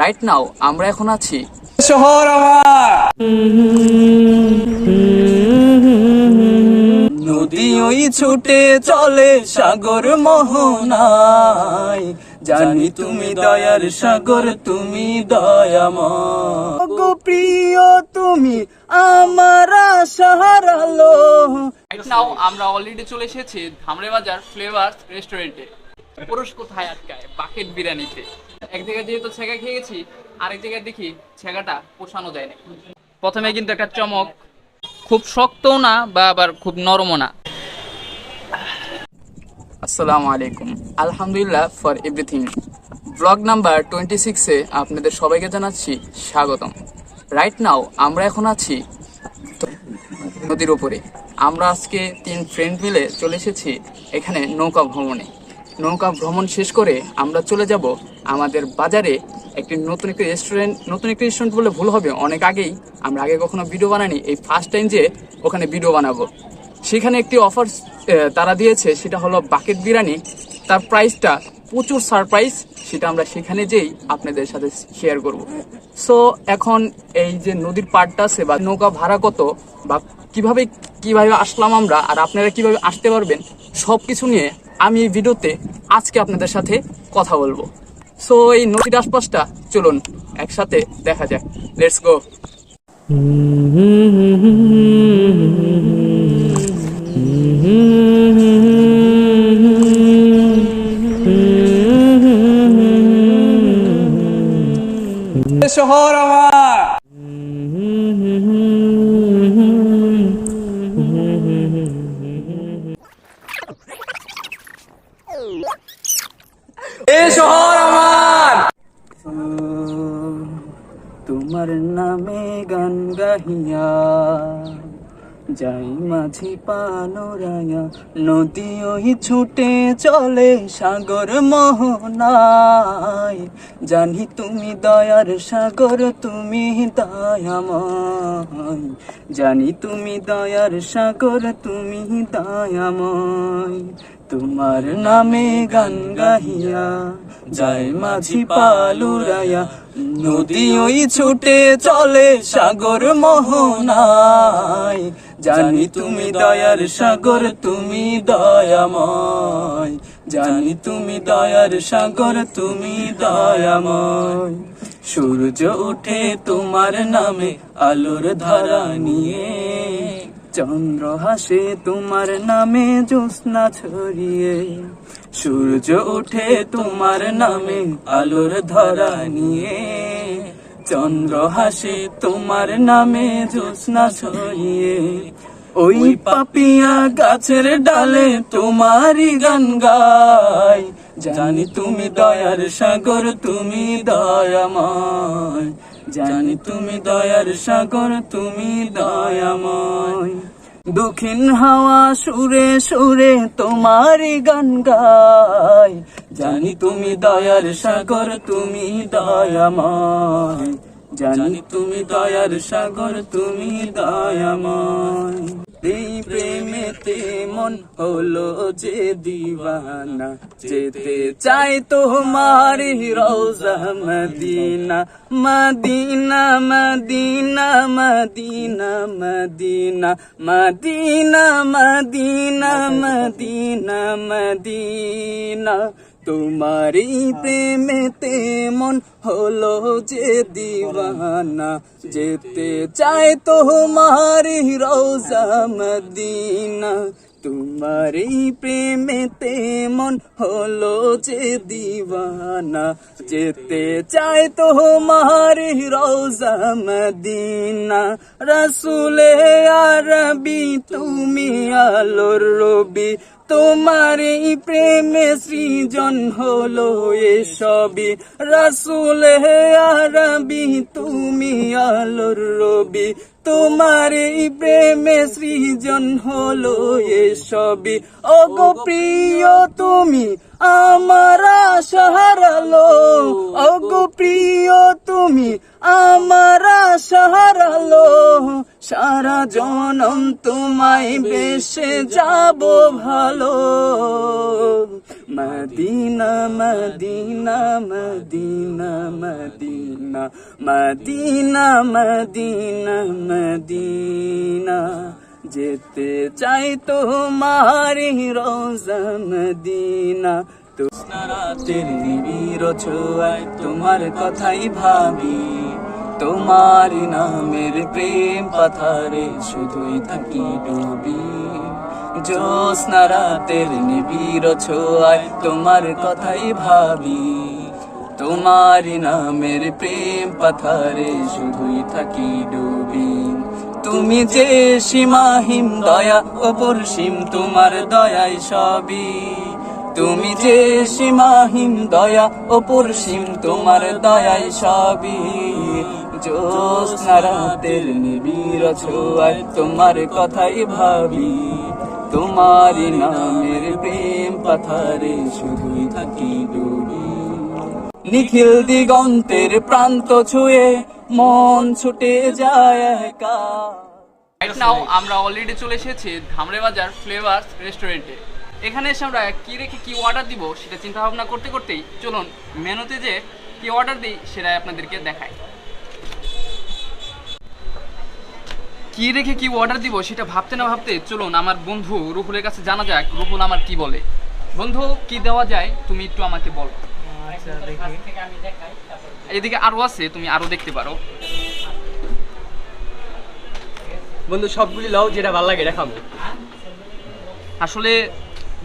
Right now আমরা এখন আছি শহর আমার। নদী ওই ছুটে চলে সাগর মোহনায়। জানি তুমি দয়ার সাগর তুমি দয়াময়। প্রিয় তুমি আমার সাহারালো রাইট নাও আমরা অলরেডি চলে এসেছি ধামরে বাজার ফ্লেভার রেস্টুরেন্টে পুরুষ কোথায় আটকায়? বাকেট বিরিয়ানিতে। এক জায়গায় যেহেতু ছেঁকা খেয়ে গেছি, আরেক জায়গায় দেখি ছেঁকাটা পোষানো যায় না প্রথমে কিন্তু একটা চমক, খুব শক্তও না বা আবার খুব নরমও না। আসসালামু আলাইকুম। আলহামদুলিল্লাহ for everything. Blog number twenty সিক্সে আপনাদের সবাইকে জানাচ্ছি স্বাগতম। রাইট নাও আমরা এখন আছি নদীর ওপরে আমরা আজকে তিন ফ্রেন্ড মিলে চলে এসেছি এখানে নৌকা ভ্রমণে। নৌকা ভ্রমণ শেষ করে আমরা চলে যাব আমাদের বাজারে একটি নতুন একটি রেস্টুরেন্ট নতুন একটি রেস্টুরেন্ট বলে ভুল হবে। অনেক আগেই, আমরা আগে কখনো ভিডিও বানাইনি। এই ফার্স্ট টাইম যে ওখানে ভিডিও বানাবো। সেখানে একটি অফার তারা দিয়েছে, সেটা হলো বাকেট বিরিয়ানি। তার প্রাইসটা প্রচুর সারপ্রাইজ সেটা আমরা সেখানে যেই আপনাদের সাথে শেয়ার করব। সো এখন এই যে নদীর পাড়টা আছে বা নৌকা ভাড়া কত বা কীভাবে কীভাবে আসলাম আমরা আর আপনারা কীভাবে আসতে পারবেন সব কিছু নিয়ে আমি এই ভিডিওতে আজকে আপনাদের সাথে কথা বলব। সো এই নদীর আশপাশটা চলুন একসাথে দেখা যাক। লেটস গো শহর আমার। যাই মাঝি পানোরায়া নদী ওই ছুটে চলে সাগর মোহনায়। জানি তুমি দয়ার সাগর, তুমি দয়াময়। জানি তুমি দয়ার সাগর, তুমি দয়াময়। তোমার নামে গান গাহিয়া যায় মাঝি পালুরায়া নদী ওই ছুটে চলে সাগর মোহনায়। জানি তুমি দয়ার সাগর, তুমি দয়াময়। জানি তুমি দয়ার সাগর, তুমি দয়াময়। সূর্য উঠে তোমার নামে আলোর ধারা নিয়ে। চন্দ্র হাসে তোমার নামে জ্যোৎস্না ছড়িয়ে। সূর্য ওঠে তোমার নামে আলোর ধরা নিয়ে। চন্দ্র হাসে তোমার নামে জ্যোৎস্না ছড়িয়ে। ওই পাপিয়া গাছের ডালে তোমারই গান গায় জানি তুমি দয়ার সাগর, তুমি দয়াময়। জানি তুমি দয়ার সাগর, তুমি দয়াময়। দক্ষিণ হাওয়া সুরে সুরে তোমার গান গায়। জানি তুমি দয়ার সাগর, তুমি দয়াময়। জানি তুমি দয়ার সাগর, তুমি দয়াময়। এই প্রেমেতে মন হলো যে দিওয়ানা, যেতে চাই তোমার রোজা মদিনা মদিনা মদিনা মদিনা মদিনা মদিনা মদিনা মদিনা মদিনা। তোমারই প্রেমেতে মন হলো যে দিওয়ানা। যেতে চায় তোমারি রোজা মদিনা। তোমারই প্রেমেতে মন হলো যে দিওয়ানা। যেতে চায় তোমারি রোজা মদিনা। রসুলে আরবি, তুমি আলোর রবি। তোমার এই প্রেমে সৃজন হলো এসবই। রসুল আরবি, তুমি আলোর রবি। তোমার প্রেমে সৃজন হলো এসবই। অগপ্রিয় প্রিয় তুমি আমার সাহারালো ওগো প্রিয় তুমি আমার সাহারালো সারা জনম তোমায় বেসে যাব ভালো। মদিনা মদিনা মদিনা মদিনা মদিনা মদিনা মদিনা। যেতে চাই তোমারি রোজা মদিনা। রাতের নিবিড় ছোঁয়ায় তোমার কথাই ভাবি। তোমার নামের প্রেম পাথারে শুধুই থাকি ডুবি। জ্যোৎস্না রাতের নিবিড় ছোঁয়ায় তোমার কথাই ভাবি। তোমার নামের প্রেম পাথারে শুধুই থাকি ডুবি। তুমি যে সীমাহীন দয়া অপরসীম তোমার দয়ায় সবই। তুমি যে সীমাহীন দয়া অপরসীম তোমার দয়ায় সবই। জ্যোৎস্না রাতের নিবিড় ছোঁয়ায় তোমার কথাই ভাবি। তোমার নামের প্রেম পাথারে শুধুই থাকি ডুবি। নিখিল দিগন্তের প্রান্ত ছুঁয়ে মন ছুটে যায় একা। রাইট নাও আমরা অলরেডি চলে এসেছি ধামরে বাজার ফ্লেভার্স রেস্টুরেন্টে এখানে এসে আমরা কি রেখে কি অর্ডার দিব সেটা চিন্তা ভাবনা করতে করতেই চলুন মেনুতে যে কি অর্ডার দিই সেটাই আপনাদেরকে দেখাই। কি রেখে কি অর্ডার দিব সেটা ভাবতে না ভাবতে চলুন আমার বন্ধু রুহুলের কাছে জানা যাক রুহুল আমার কি বলে। বন্ধু কি দেওয়া যায় তুমি একটু আমাকে বলো। এদিকে আরও আছে তুমি আরও দেখতে পারো। বন্ধু সবগুলি লাও যেটা ভালো লাগে এটা খাব আসলে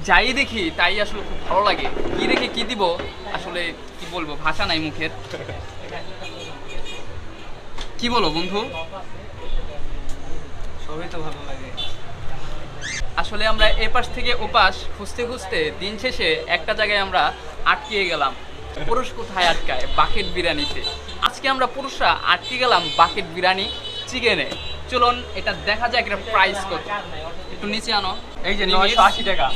যাই দেখি তাই আসলে খুব ভালো লাগে। কি রেখে কি দিব আসলে কি বলব ভাষা নাই মুখের। কি বলো বন্ধু? সবই তো ভালো লাগে। আসলে আমরা এপাশ থেকে ওপাশ খুঁজতে খুঁজতে দিন শেষে একটা জায়গায় আমরা আটকিয়ে গেলাম। পুরুষ কোথায় আটকায়? বাকেট বিরিয়ানিতে। আজকে আমরা পুরুষরা আটকে গেলাম বাকেট বিরিয়ানি চিকেনে। চলুন এটা দেখা যায় একটা প্রাইস কত। একটু নিচে আনো। এই যে। নয়শো আশি টাকা।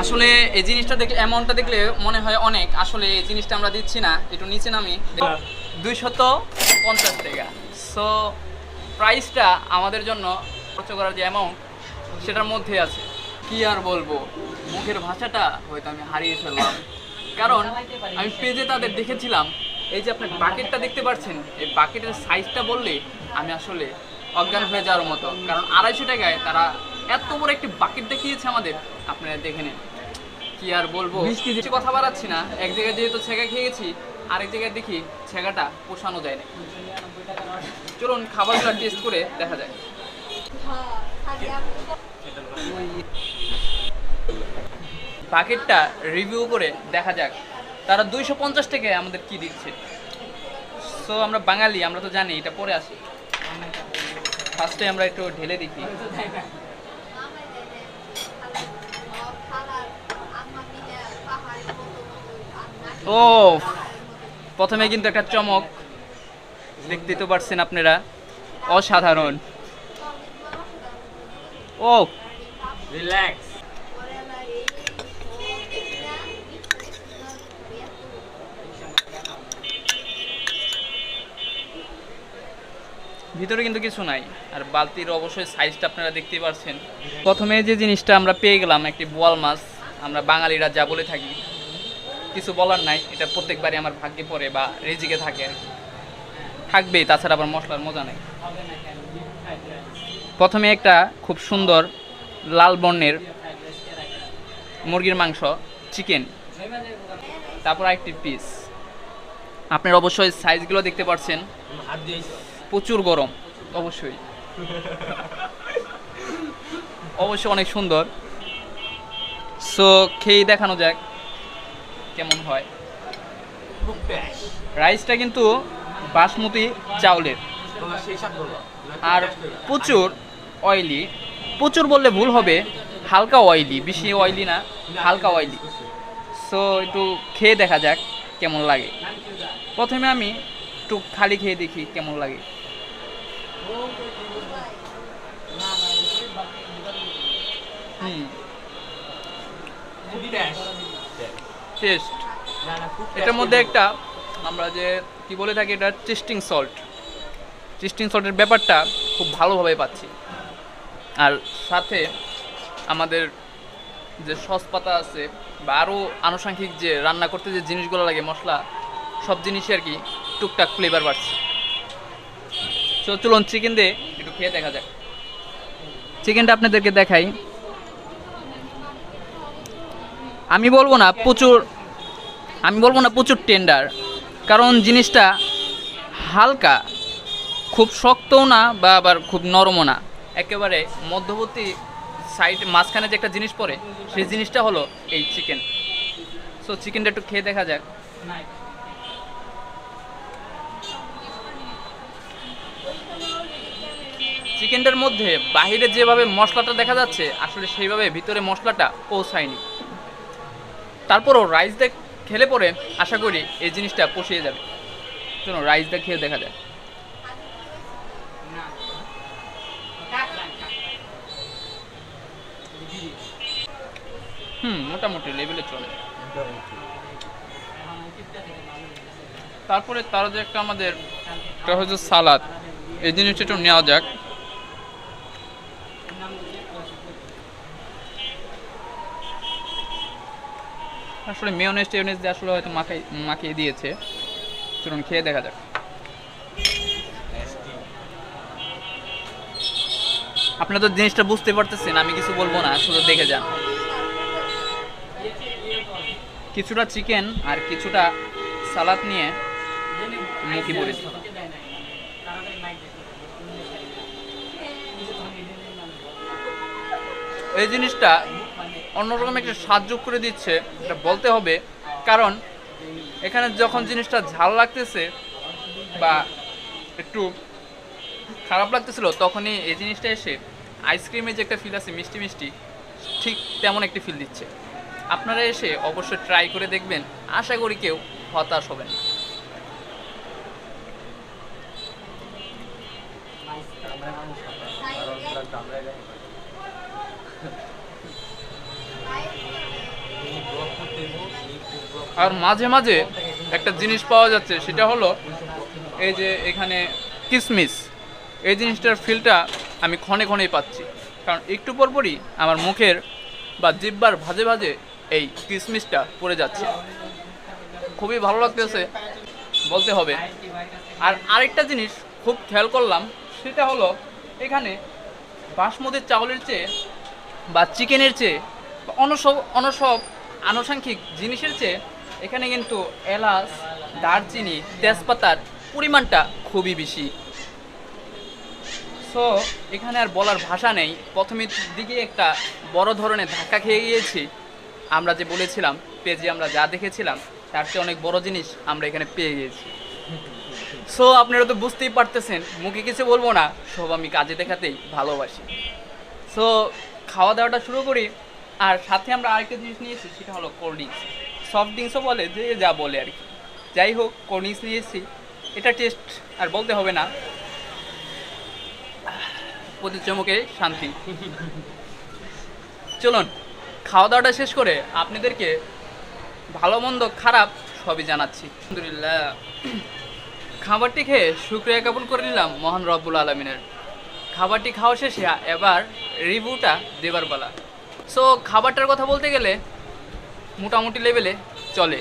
আসলে এই জিনিসটা দেখলে অ্যামাউন্টটা দেখলে মনে হয় অনেক। আসলে এই জিনিসটা আমরা দিচ্ছি না। একটু নিচে নামি। দুইশত পঞ্চাশ টাকা। সো প্রাইসটা আমাদের জন্য খরচ করার যে অ্যামাউন্ট সেটার মধ্যে আছে। কি আর বলব? মুখের ভাষাটা হয়তো আমি হারিয়ে ফেললাম। কারণ আমি পেজে তাদের দেখেছিলাম। এই যে আপনার বাকেটটা দেখতে পাচ্ছেন এই বাকেটের সাইজটা বললে আমি আসলে অজ্ঞান হয়ে যাওয়ার মতো। কারণ আড়াইশো টাকায় তারা এত বড় একটি বাকেট দেখিয়েছে আমাদের। আপনারা দেখে নিন। কি আর বলব। কিছু কথা বাড়াচ্ছি না। এক জায়গায় যেহেতু ছেঁকা খেয়ে গেছি আরেক জায়গায় দেখি ছেঁকাটা পোষানো যায় না। চলুন খাবারগুলো টেস্ট করে দেখা যায় বাকেটটা রিভিউ করে দেখা যাক। তারা দুইশো পঞ্চাশ টাকায় আমাদের কি দিচ্ছে। সো আমরা বাঙালি, আমরা তো জানি, এটা পরে আসি। ফার্স্টে আমরা একটু ঢেলে দেখি ও প্রথমে কিন্তু একটা চমক। দেখতে তো পারছেন আপনারা। অসাধারণ। ও রিল্যাক্স ভিতরে কিন্তু কিছু নাই। আর বালতির অবশ্যই সাইজটা আপনারা দেখতেই পারছেন। প্রথমে যে জিনিসটা আমরা পেয়ে গেলাম, একটি বোয়াল মাছ। আমরা বাঙালিরা যা বলে থাকি, কিছু বলার নাই। এটা প্রত্যেকবারই আমার ভাগ্যে পড়ে বা রেজিকে থাকে থাকবেই, তাছাড়া আবার মশলার মজা নেই। প্রথমে একটা খুব সুন্দর লাল বর্ণের মুরগির মাংস চিকেন তারপর একটি পিস আপনার অবশ্যই সাইজগুলো দেখতে পাচ্ছেন প্রচুর গরম, অবশ্যই। অবশ্যই অনেক সুন্দর। সো খেয়ে দেখানো যাক কেমন হয়। রাইসটা কিন্তু বাসমতি চাউলের। আর প্রচুর অয়েলি প্রচুর বললে ভুল হবে, হালকা অয়েলি বেশি অয়েলি না, হালকা অয়েলি সো একটু খেয়ে দেখা যাক কেমন লাগে। প্রথমে আমি একটু খালি খেয়ে দেখি কেমন লাগে। টেস্ট এটার মধ্যে একটা আমরা যে কি বলে থাকি, এটা টেস্টিং সল্ট চিস্টিং সল্টের ব্যাপারটা খুব ভালোভাবে পাচ্ছি। আর সাথে আমাদের যে সস পাতা আছে বা আরও আনুষঙ্গিক যে রান্না করতে যে জিনিসগুলো লাগে, মশলা, সব জিনিসই আর কি টুকটাক ফ্লেভার বাড়ছে। তো চলুন চিকেন দিয়ে একটু খেয়ে দেখা যাক। চিকেনটা আপনাদেরকে দেখাই। আমি বলব না প্রচুর, আমি বলব না প্রচুর টেন্ডার কারণ জিনিসটা হালকা, খুব শক্তও না বা আবার খুব নরমও না। একেবারে মধ্যবর্তী সাইড মাঝখানে যে একটা জিনিস পড়ে, সেই জিনিসটা হলো এই চিকেন সো চিকেনটা একটু খেয়ে দেখা যাক। চিকেনটার মধ্যে বাহিরে যেভাবে মশলাটা দেখা যাচ্ছে, আসলে সেইভাবে ভিতরে মশলাটা পৌঁছায়নি। তারপরও রাইস দেখ খেলে পরে আশা করি এই জিনিসটা পুষিয়ে যাবে। চলো রাইস দেখ খেয়ে দেখা যায় হুম, মোটামুটি লেভেলে চলে। তারপরে তারা যে একটা আমাদের সালাদ। এই জিনিসটা একটু নেওয়া যাক। আসলে মেয়নেজ টেয়নেজ দিয়ে আসলে হয়তো মাখাই, মাখিয়ে দিয়েছে। চলুন খেয়ে দেখা যাক। আপনারা তো জিনিসটা বুঝতে পারতেছেন, আমি কিছু বলব না, শুধু দেখে যান। কিছুটা চিকেন আর কিছুটা সালাদ নিয়ে মুখি পড়েছি এই জিনিসটা অন্যরকম একটা সাহায্য করে দিচ্ছে এটা বলতে হবে কারণ এখানে যখন জিনিসটা ঝাল লাগতেছে বা একটু খারাপ লাগতেছিল তখনই এই জিনিসটা এসে আইসক্রিমের যে একটা ফিল আছে মিষ্টি মিষ্টি ঠিক তেমন একটি ফিল দিচ্ছে আপনারা এসে অবশ্যই ট্রাই করে দেখবেন আশা করি কেউ হতাশ হবেন না আর মাঝে মাঝে একটা জিনিস পাওয়া যাচ্ছে, সেটা হলো এই যে এখানে কিসমিস। এই জিনিসটার ফিলটা আমি ক্ষণে ক্ষণেই পাচ্ছি। কারণ একটু পরপরই আমার মুখের বা জিব্বার ভাজে ভাজে এই কিসমিসটা পড়ে যাচ্ছে। খুবই ভালো লাগতেছে, বলতে হবে। আর আরেকটা জিনিস খুব খেয়াল করলাম, সেটা হলো এখানে বাসমতির চাউলের চেয়ে বা চিকেনের চেয়ে বা অন্য সব অন্য সব আনুষঙ্গিক জিনিসের চেয়ে এখানে কিন্তু এলাচ, দারচিনি, তেজপাতার পরিমাণটা খুবই বেশি। সো এখানে আর বলার ভাষা নেই। প্রথমের দিকে একটা বড় ধরনের ধাক্কা খেয়ে গিয়েছি। আমরা যে বলেছিলাম পেজে আমরা যা দেখেছিলাম, তার চেয়ে অনেক বড় জিনিস আমরা এখানে পেয়ে গিয়েছি। সো আপনারা তো বুঝতেই পারতেছেন, মুখে কিছু বলব না, সব আমি কাজে দেখাতেই ভালোবাসি। সো খাওয়া দাওয়াটা শুরু করি, আর সাথে আমরা আরেকটা জিনিস নিয়েছি, সেটা হলো কোল্ড ড্রিঙ্কস সফট ড্রিঙ্কসও বলে যে যা বলে আর কি। যাই হোক কোল্ড ড্রিঙ্কস নিয়েছি এটা টেস্ট আর বলতে হবে না। প্রতি চমকে শান্তি। চলুন খাওয়া দাওয়াটা শেষ করে আপনাদেরকে ভালো, মন্দ, খারাপ সবই জানাচ্ছি। আলহামদুলিল্লাহ। খাবারটি খেয়ে শুক্রিয়া জ্ঞাপন করে নিলাম মহান রব্বুল আলমিনের। খাবারটি খাওয়া শেষে এবার রিভিউটা দেবার বেলা সো খাবারটার কথা বলতে গেলে মোটামুটি লেভেলে চলে।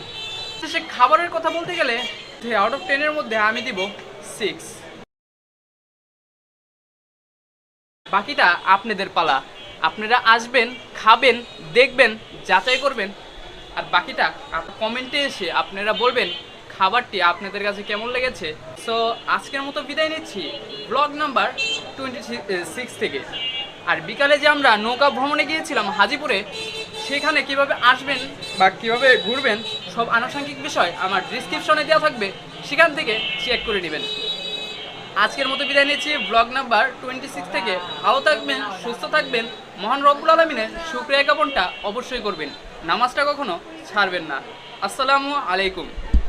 তো সে খাবারের কথা বলতে গেলে আউট অফ টেনের মধ্যে আমি দিব সিক্স বাকিটা আপনাদের পালা। আপনারা আসবেন, খাবেন, দেখবেন, যাচাই করবেন। আর বাকিটা কমেন্টে এসে আপনারা বলবেন, খাবারটি আপনাদের কাছে কেমন লেগেছে? সো আজকের মতো বিদায় নিচ্ছি ব্লগ নাম্বার টোয়েন্টি সিক্স থেকে। আর বিকালে যে আমরা নৌকা ভ্রমণে গিয়েছিলাম হাজিপুরে সেখানে কীভাবে আসবেন বা কীভাবে ঘুরবেন সব আনুষঙ্গিক বিষয় আমার ডিসক্রিপশনে দেওয়া থাকবে, সেখান থেকে চেক করে নেবেন। আজকের মতো বিদায় নিচ্ছি। ব্লগ নাম্বার টোয়েন্টি সিক্স থেকে ভালো থাকবেন, সুস্থ থাকবেন। মহান রব্বুল আলমিনের শুক্রিয়া জ্ঞাপনটা অবশ্যই করবেন। নামাজটা কখনো ছাড়বেন না। আসসালামু আলাইকুম।